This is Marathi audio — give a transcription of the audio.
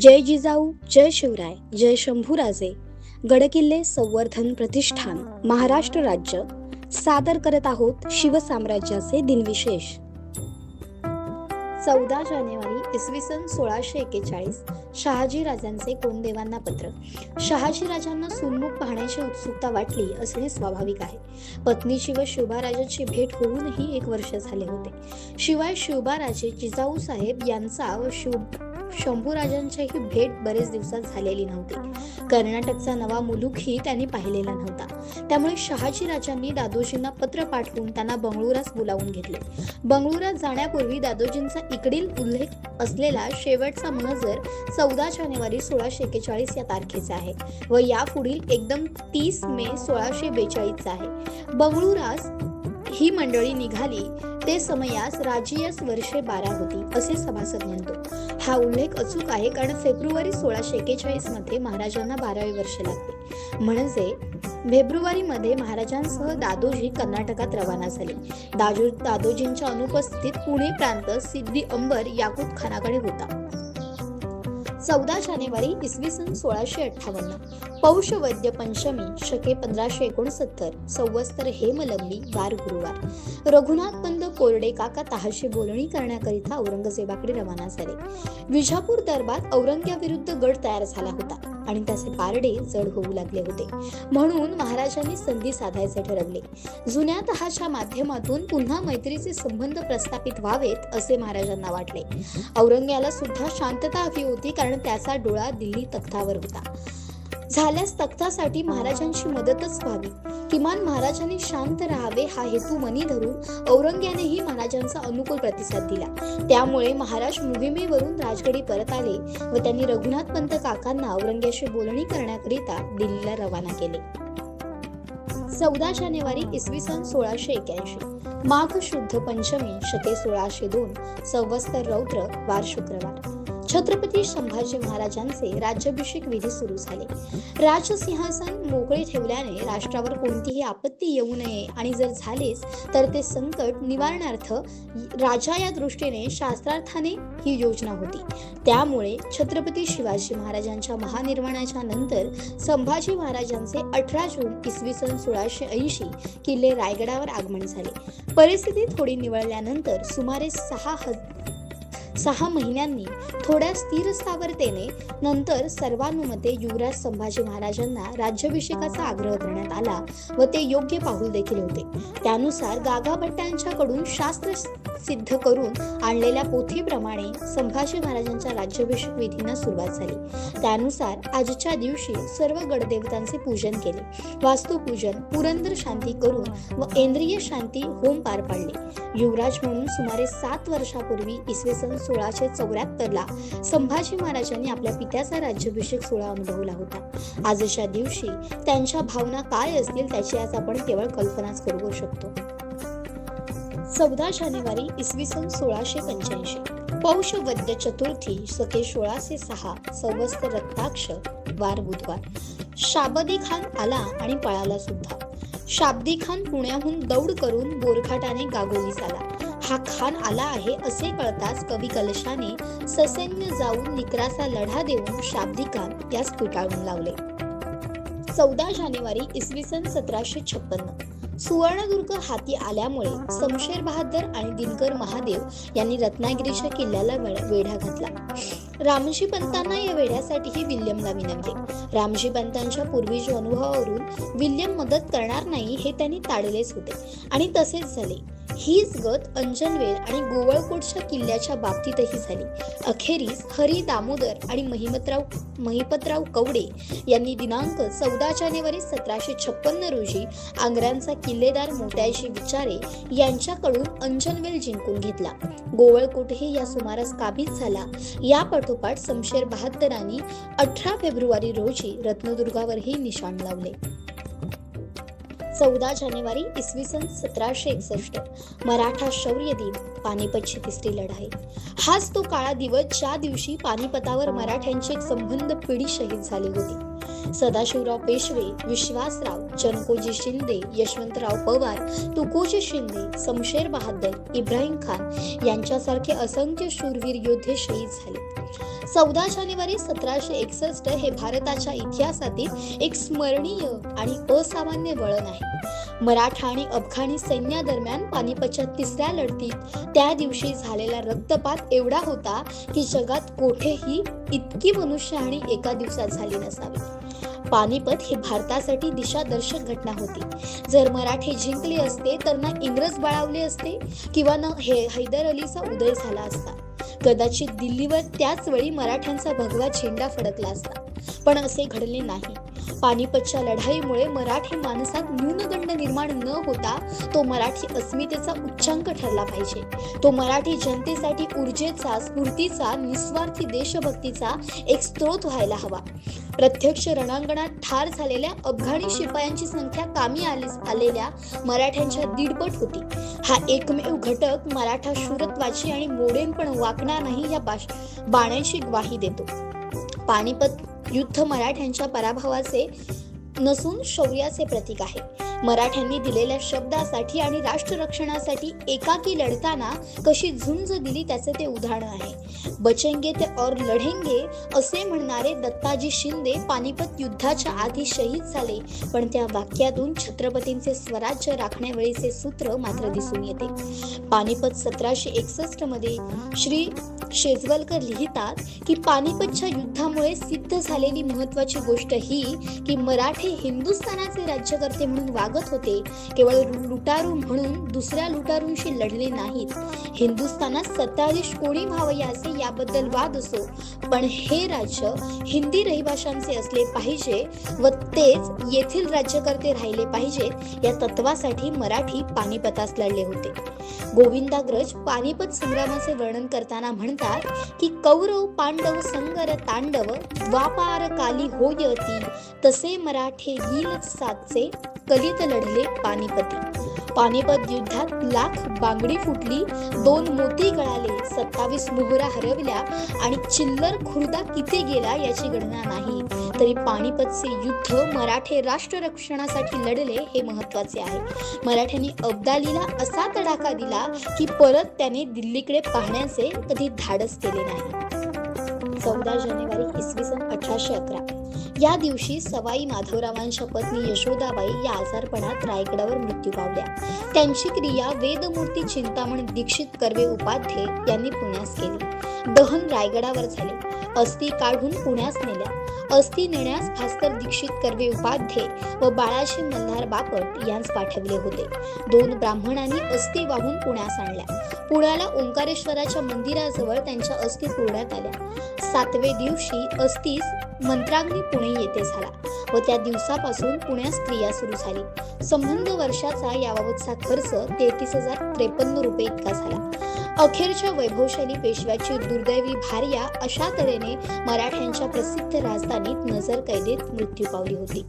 जय जिजाऊ जय शिवराय जय शंभूराजे. गडकिल्ले संवर्धन प्रतिष्ठान महाराष्ट्र राज्य. सादर करत आहोत शिवसाम्राज्याचे दिनविशेष. चौदा जानेवारी इसवी सन सोळाशे एक्केचाळीस शहाजी राजांचे कोणदेवांना पत्र. शहाजी राजांना सुन्मुख पाहण्याची उत्सुकता वाटली असणे स्वाभाविक आहे. पत्नीची व शिवबाराजांची भेट होऊनही एक वर्ष झाले होते. शिवाय शिवबाराजे जिजाऊ साहेब यांचा व शिव शंभूराजांच्याही भेट बरेच दिवसात झालेली नव्हती. कर्नाटकचा नवा मुलूकही त्यांनी पाहिलेला नव्हता. त्यामुळे शहाजी राजांनी दादोजींना पत्र पाठवून त्यांना बंगळुरास बोलावून घेतले. बंगळुरात जाण्यापूर्वी दादोजींचा इकडील उल्लेख असलेला शेवटचा नजर चौदा जानेवारी सोळाशे एक्केचाळीस या तारखेचा आहे व यापुढील एकदम तीस मे सोळाशे बेचाळीसचा आहे. बंगळुरास ही मंडळी निघाली ते समयास राजीयस वर्षे बारा होती असे सभासद म्हणतो. हा उल्लेख अचूक आहे कारण फेब्रुवारी सोळाशे एक्केचाळीसमध्ये महाराजांना बारावे वर्ष लागते म्हणजे फेब्रुवारीमध्ये महाराजांसह दादोजी कर्नाटकात रवाना झाले. दाजो दादोजींच्या अनुपस्थितीत पुणे प्रांत सिद्धी अंबर याकूत खानाकडे होता. चौदा जानेवारी इसवी सन सोळाशे अठ्ठावन्न. पौष वैद्य पंचमी शके पंधराशे एकोणसत्तर. संवत्सर हेमलंबी वार गुरुवार. रघुनाथ पंत कोरडे काका तहाशी बोलणी करण्याकरिता औरंगजेबाकडे रवाना झाले. विजापूर दरबार औरंग्याविरुद्ध गड तयार झाला होता. आणि त्याचे पारडे जड होऊ लागले होते. म्हणून महाराजांनी संधी साधायचे ठरवले. जुन्या तहाच्या माध्यमातून पुन्हा मैत्रीचे संबंध प्रस्थापित व्हावेत असे महाराजांना वाटले. औरंग्याला सुद्धा शांतता हवी होती कारण त्याचा डोळा दिल्ली तख्तावर होता. झाल्यास तख्तासाठी महाराजांची मदतच व्हावी. किमान महाराजांनी शांत राहावे हा हेतू मनी धरून औरंग्यानेही महाराजांचा अनुकूल प्रतिसाद दिला. त्यामुळे महाराज मोहिमेवरून राजगडी परत आले व त्यांनी रघुनाथ पंत काकांना औरंग्याशी बोलणी करण्याकरिता दिल्लीला रवाना केले. चौदा जानेवारी इसवी सन सोळाशे एक्याऐंशी. माघ शुद्ध पंचमी शके सोळाशे दोन संवस्तर रौद्र वार शुक्रवार. छत्रपती संभाजी महाराजांचे राज्याभिषेक विधी सुरू झाले. राजसिंहासन मोकळे ठेवल्याने राष्ट्रावर कोणतीही आपत्ती येऊ नये आणि जर झालेच तर ते संकट निवारणार्थ राजा या दृष्टीने शास्त्रार्थाने ही योजना होती. त्यामुळे छत्रपती शिवाजी महाराजांच्या महानिर्वाणाच्या नंतर संभाजी महाराजांचे अठरा जून इसवी सन सोळाशे ऐंशी किल्ले रायगडावर आगमन झाले. परिस्थिती थोडी निवळल्यानंतर सुमारे सहा सहा महिन्यांनी थोड्या स्थिर स्थावरतेने नंतर सर्वानुमते युवराज संभाजी महाराजांना राज्याभिषेकाचा आग्रह करण्यात आला व ते योग्य पाऊल देखील होते. त्यानुसार गागाभट्टांच्याकडून शास्त्र सिद्ध करून आणलेल्या पोथीप्रमाणे संभाजी महाराजांच्या राज्याभिषेक विधींना सुरुवात झाली. त्यानुसार आजच्या दिवशी सर्व गडदेवतांचे पूजन केले. वास्तुपूजन पुरंदर शांती करून व इंद्रिय शांती होम पार पाडले. युवराज म्हणून सुमारे सात वर्षापूर्वी इसवी सन सोळाशे चौऱ्याहत्तरला संभाजी महाराजांनी आपल्या पित्याचा राज्याभिषेक सोहळा अनुभवला होता. आजच्या दिवशी त्यांच्या भावना काय असतील त्याची आज आपण केवळ कल्पनाच करू शकतो. चौदा जानेवारी इसवी सन सोळाशे पंच्याऐंशी. पौष वद्य चतुर्थी सखे सोळाशे सहा सवस्त रक्ताक्ष वार बुधवार. शाबदी खान आला आणि पळाला सुद्धा. शाब्दी खान पुण्याहून दौड करून बोरखाटाने गागोलीस आला हा खान आला आहे असे कळताच कवी कलशाने ससैन्य जाऊन निकराचा लढा देऊन शाब्दी खान यास पिटाळून लावले. चौदा जानेवारी इसवी सन सतराशे छप्पन्न. सुवर्णदुर्ग हाती आल्यामुळे समशेर बहादर आणि दिनकर महादेव यांनी रत्नागिरीच्या किल्ल्याला वेढा घातला. रामजी पंतांना या वेढ्यासाठीही विल्यमला विनवले रामजी पंतांच्या पूर्वीच्या अनुभवावरून विल्यम मदत करणार नाही हे त्यांनी ताडलेच होते. आणि तसेच झाले. हीच गत अंजनवेल आणि गोवळकोटच्या किल्ल्याच्या बाबतीतही झाली. अखेरीस हरी दामोदर आणि महिमतराव महिपतराव कवडे यांनी दिनांक चौदा जानेवारी सतराशे छप्पन्न रोजी आंग्र्यांचा किल्लेदार मोत्याजी विचारे यांच्याकडून अंजनवेल जिंकून घेतला. गोवळकोटही या सुमारास काबीज झाला. या पाठोपाठ शमशेर बहात्तरांनी अठरा फेब्रुवारी रोजी रत्नदुर्गावरही निशाण लावले. चौदा जानेवारी इसवी सन सतराशे एकसष्ट. मराठा शौर्य दिन पानिपतची तिसरी लढाई. हाच तो काळा दिवस ज्या दिवशी पानिपतावर मराठ्यांची एक संबंध पिढी शहीद झाली होती. सदाशिवराव पेशवे विश्वासराव जनकोजी शिंदे यशवंतराव पवार तुकोजी शिंदे समशेर बहादर इब्राहिम खान यांच्यासारखे असंख्य शूरवीर योद्धे शहीद झाले. चौदा जानेवारी सतराशे एकसष्ट हे भारताच्या इतिहासातील एक स्मरणीय आणि असामान्य वळण आहे. मराठा आणि अफगाणी सैन्यादरम्यान पानिपतच्या तिसऱ्या लढतीत त्या दिवशी झालेला रक्तपात एवढा होता की जगात कोठेही इतकी मनुष्यहानी एका दिवसात झाली नसावी. पानिपत हे भारतासाठी दिशादर्शक घटना होती. जर मराठे जिंकले असते तर ना इंग्रज बळावले असते किंवा ना हे हैदर अलीचा उदय झाला असता. कदाचित दिल्लीवर त्याच वेळी मराठ्यांचा भगवा झेंडा फडकला असता. पण असे घडले नाही. पानिपतच्या लढाईमुळे मराठी माणसात न्यूनगंड निर्माण न होता तो मराठी अस्मितेचा उच्चांक ठरला पाहिजे. तो मराठी जनतेसाठी ऊर्जेचा स्फूर्तीचा निस्वार्थी देशभक्तीचा एक स्रोत व्हायला हवा. प्रत्यक्ष रणांगणात ठार झालेल्या अफगाणी शिपायांची संख्या कामी आली आलेल्या मराठ्यांच्या दीडपट होती. हा एकमेव घटक मराठा शूरत्वाची आणि मोडेन पण वाकणार नाही या बाश बाण्याची ग्वाही देतो. पानिपत युद्ध मराठ्यांच्या पराभवाचे नसून शौर्याचे प्रतीक आहे. मराठ्यांनी दिलेल्या शब्दासाठी आणि राष्ट्र रक्षणासाठी एकाकी लढताना कशी झुंज दिली त्याचे ते उदाहरण आहे. बचेंगे ते और लढेंगे असे म्हणणारे दत्ताजी शिंदे पानिपत युद्धाच्या आधी शहीद झाले. पण त्या वाक्यातून छत्रपतींचे स्वराज्य राखण्यावेळीचे सूत्र मात्र दिसून येते. पानिपत सतराशे एकसष्टमध्ये श्री शेजवलकर लिहितात की पानिपतच्या युद्धामुळे सिद्ध झालेली महत्वाची गोष्ट ही की मराठे हिंदुस्थानाचे राज्यकर्ते म्हणून वागत होते केवळ लुटारू म्हणून दुसऱ्या लुटारूंशी लढले नाहीत. हिंदुस्थानात सत्ताधीश कोणी व्हावयाचे याबद्दल वाद असो पण हे राज्य हिंदी रहिवाशांचे असले पाहिजे व तेच येथील राज्यकर्ते राहिले पाहिजेत या तत्वासाठी मराठी पानिपतास लढले होते. गोविंदाग्रज पानिपत संग्रामाचे वर्णन करताना म्हणतात की कौरव पांडव संगर तांडव द्वापार काली होयती तसे मराठी मराठे येईल साचे कलित लढले पानिपती. पानिपत युद्धात लाख बांगडी फुटली दोन मोती गळाले सत्तावीस मोहरा हरवल्या आणि चिल्लर खुर्दा किती गेला याची गणना नाही. तरी पानिपतचे युद्ध मराठे राष्ट्र रक्षणासाठी लढले हे महत्त्वाचे आहे. मराठ्यांनी अब्दालीला असा तडाखा दिला की परत त्याने दिल्लीकडे पाहण्याचे कधी धाडस केले नाही. चौदा जानेवारी इसवी सन अठराशे अकरा. या दिवशी सवाई माधवरावांच्या पत्नी यशोदाबाई या आजारपणात रायगडावर मृत्यू पावल्या. त्यांची क्रिया वेदमूर्ती चिंतामण दीक्षित कर्वे उपाध्ये यांनी पुण्यास केली. दहन रायगडावर झाले. अस्थी काढून पुण्यास नेल्या. अस्थी नेण्यास भास्कर दीक्षित कर्वे उपाध्ये व बाळाजी मल्हार बापट यांस पाठवले होते. दोन ब्राह्मणांनी अस्थी वाहून पुण्यास आणल्या. पुण्याला ओंकारेश्वराच्या मंदिराजवळ त्यांच्या अस्थी पुरण्यात आल्या. सातवे दिवशी अस्तीस मंत्राग्नी पुणे येथे झाला व त्या दिवसापासून पुण्यास क्रिया सुरू झाली. संबंध वर्षाचा याबाबतचा खर्च तेहतीस हजार त्रेपन्न रुपये इतका झाला. अखेरच्या वैभवशाली पेशव्याची दुर्दैवी भार्या अशा तऱ्हेने मराठ्यांच्या प्रसिद्ध राजधानीत नजर कैदेत मृत्यू पावली होती.